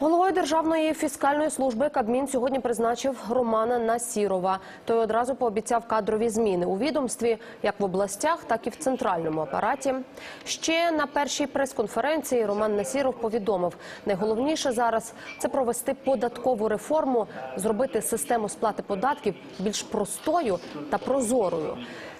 Головою Державної фіскальної служби Кабмін сьогодні призначив Романа Насірова. Той одразу пообіцяв кадрові зміни у відомстві, як в областях, так і в центральному апараті. Ще на першій прес-конференції Роман Насіров повідомив, найголовніше зараз це провести податкову реформу, зробити систему сплати податків більш простою та прозорою.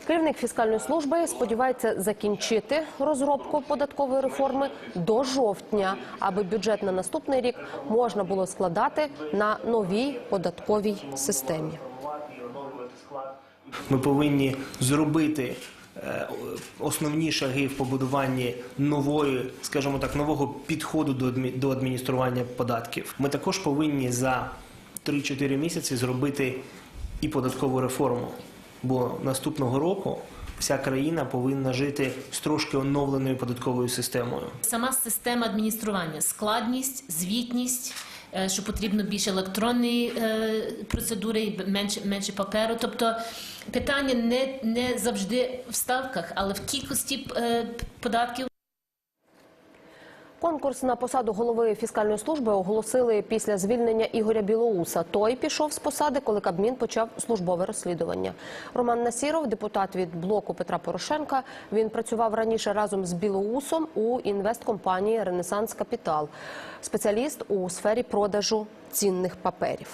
Керівник фіскальної служби сподівається закінчити розробку податкової реформи до жовтня, аби бюджет на наступний рік можна було складати на новій податковій системі. Ми повинні зробити е, основні шаги в побудуванні нової, скажімо так, нового підходу до до адміністрування податків. Ми також повинні за 3-4 місяці зробити і податкову реформу. Бо наступного року вся країна повинна жити з трошки оновленою податковою системою. Сама система адміністрування, складність, звітність, е, що потрібно більше електронної е, процедури і менше, менше паперу. Тобто питання не, не завжди в ставках, але в кількості е, податків. Конкурс на посаду голови фіскальної служби оголосили після звільнення Ігоря Білоуса. Той пішов з посади, коли Кабмін почав службове розслідування. Роман Насіров, депутат від блоку Петра Порошенка. Він працював раніше разом з Білоусом у інвесткомпанії Ренесанс Капітал, спеціаліст у сфері продажу цінних паперів.